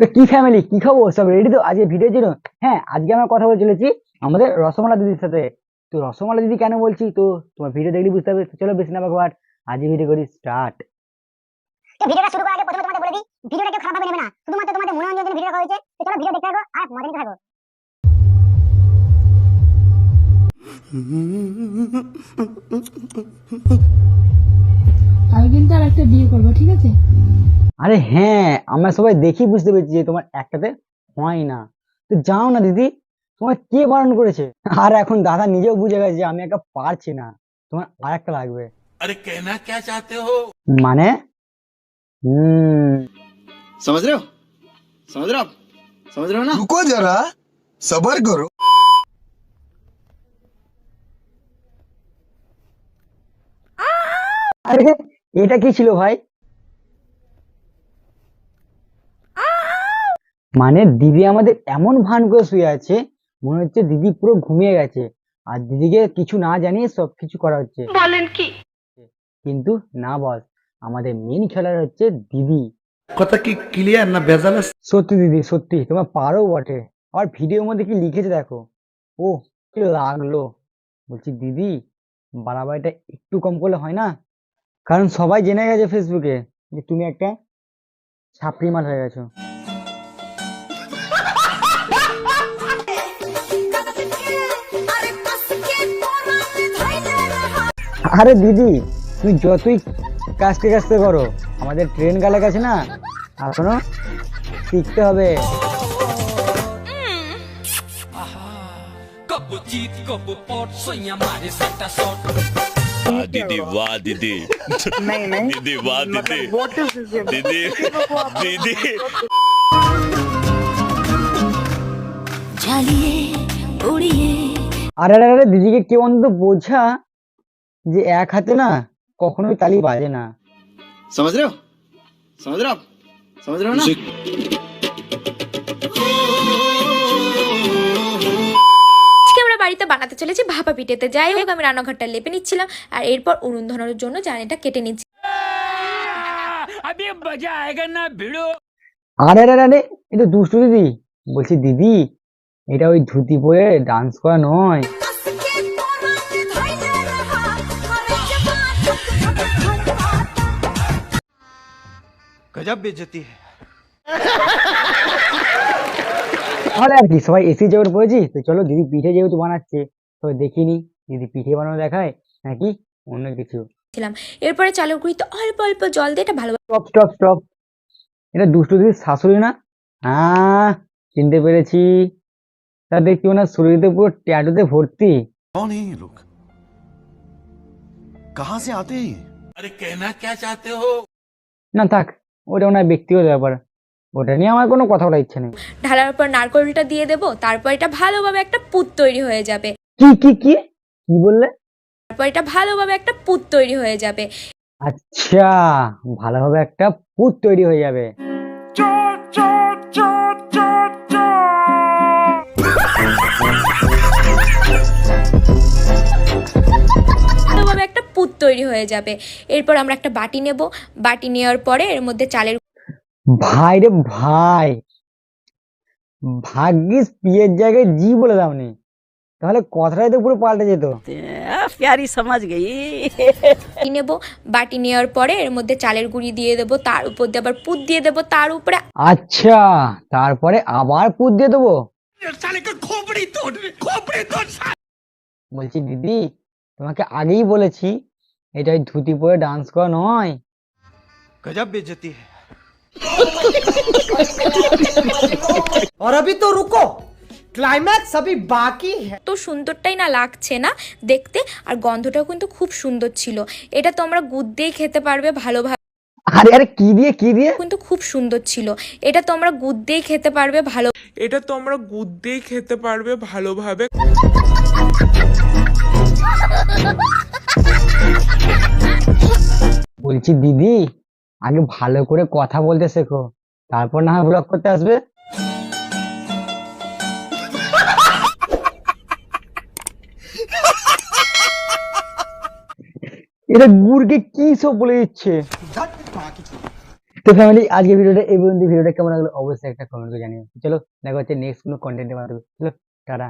তো কি ফ্যামিলি কি খবর সব রেডি তো? আজকে ভিডিওর জন্য। হ্যাঁ আজকে আমরা কথা বলে চলেছি আমাদের রসমালা দিদির সাথে। তো রসমালা দিদি কেন বলছি? তো তোমার ভিডিও দেখলে বুঝতে হবে। চলো বেশি না বাবার আজকে ভিডিও করি স্টার্ট ভিডিওটা শুরু করার আগে প্রথমে তোমাদের বলে দিই ভিডিওটা কেউ খারাপভাবে নেবে না। শুধুমাত্র তোমাদের মনোরঞ্জনের জন্য ভিডিও করা হয়েছে। তো চলো ভিডিও দেখতে থাকো আর মজা নিতে থাকো। আমি কিন্তু আর একটা বিয়ে করব ঠিক আছে? আরে হ্যাঁ আমরা সবাই দেখি বুঝতে পেরেছি যে তোমার একটাতে হয় না তো যাও না দিদি তোমার কে বারণ করেছে আর এখন দাদা নিজেও বুঝে গেছে যে আমি একটা পারছি না তোমার আর একটা লাগবে अरे कहना क्या चाहते हो মানে হুম समझ रहे हो समझ रहे हो आप समझ रहे हो ना रुको जरा सबर करो আরে এটা কি ছিল ভাই মানে দিদি আমাদের এমন ভান করে শুয়ে আছে মনে হচ্ছে দিদি পুরো ঘুমিয়ে গেছে। আর দিদিকে কিছু না জানিয়ে সব কিছু করা হচ্ছে। বলেন কি? কিন্তু না বস আমাদের মেন খেলার হচ্ছে দিদি। কথা কি ক্লিয়ার না ভেজাল সত্যি দিদি সত্যি। তোমার পারো বটে। আর ভিডিওর মধ্যে কি লিখেছে দেখো? ও কি লাগল। বলছি দিদি বাড়াবাড়িটা একটু কম করলে হয় না? কারণ সবাই জেনে গেছে ফেসবুকে যে তুমি একটা ছাপড়ি মাল হয়ে গেছো। আরে দিদি তুমি যতই কাজকে কাজতে করো আমাদের ট্রেন গালা গেছে না এখনও শিখতে হবে। দিদি বাহ দিদি দিদি বাহ দিদি দিদি দিদি আরে আরে দিদিকে কেউ অন্তত বোঝা যে এক হাতে না কখনোই তালি বাজে না समझ रहे हो समझ रहे हो आप समझ रहे हो ना আজকে আমরা বাড়িতে বানাতে চলেছি ভাপা পিঠেতে যাই হোক আমি রান্নাঘরটা লেপে নিচ্ছিলাম আর এরপর উনুন ধরানোর জন্য জানিটা কেটে নিচ্ছি আরে আরে আরে এটা দুষ্টু দিদি বলছি দিদি এটা ওই ধুতি পরে ডান্স করা নয় गजब बेइज्जती है তাহলে আর কি সবাই এসি জগৎ পড়েছি তো চলো দিদি পিঠে যেহেতু বানাচ্ছে তবে দেখিনি দিদি পিঠে বানানো দেখায় নাকি অন্য কিছু এরপরে চালের গুঁড়িতে অল্প অল্প জল দিয়ে এটা ভালো স্টপ স্টপ স্টপ এটা দুষ্টু দিদির শাশুড়ি না হ্যাঁ চিনতে পেরেছি তা দেখছি ওনার শরীরে পুরো ট্যাটুতে ভর্তি कौन है ये लोग कहाँ से आते हैं ये अरे कहना क्या चाहते हो না থাক ওটা ওনার ব্যক্তিগত ব্যাপার। ওটা নিয়ে আমার কোনো কথা বলার ইচ্ছে নেই। ঢালার পর নারকোলটা দিয়ে দেবো তারপর এটা ভালোভাবে একটা পুত তৈরি হয়ে যাবে। কি কি কি? কি বললে? তারপর এটা ভালোভাবে একটা পুত তৈরি হয়ে যাবে। আচ্ছা ভালোভাবে একটা পুত তৈরি হয়ে যাবে। তৈরি হয়ে যাবে। এরপর আমরা একটা বাটি নেব। বাটি নেওয়ার পরে এর মধ্যে চালের ভাই রে ভাই। ভাগ্যিস পিয়ের জায়গায় জি বলে দাওনি তাহলে কথাটাই তো পুরো পাল্টে যেত। প্যারি সমাজ গেই। নেব। বাটি নেওয়ার পরে এর মধ্যে চালের গুঁড়ি দিয়ে দেবো। তার উপর দিয়ে আবার পুত দিয়ে দেবো। তার উপরে আচ্ছা তারপরে আবার পুত দিয়ে দেবো? বলছি দিদি তোমাকে আগেই বলেছি এটা ওই ধুতি পরে ডান্স করা নয় गजब बेइज्जती है और अभी तो रुको क्लाइमैक्स अभी बाकी है তো সুন্দরটাই না লাগছে না দেখতে আর গন্ধটাও কিন্তু খুব সুন্দর ছিল এটা তোমরা গুড় দিয়েই খেতে পারবে ভালোভাবে আরে আরে কি দিয়ে কি দিয়ে কিন্তু খুব সুন্দর ছিল এটা তোমরা গুড় দিয়েই খেতে পারবে ভালো এটা তোমরা গুড় দিয়ে খেতে পারবে ভালোভাবে বলছি, দিদি, আগে ভালো করে কথা বলতে শেখো, তারপর না ব্লগ করতে আসবে। এটা গুড়কে কি সব বলে দিচ্ছে? তো ফ্যামিলি আজকে ভিডিওটা এই পর্যন্ত। ভিডিওটা কেমন লাগল? অবশ্যই একটা কমেন্ট করে জানিও। চলো, দেখা হচ্ছে নেক্সট কোনো কন্টেন্টের মাধ্যমে। চলো, টাটা।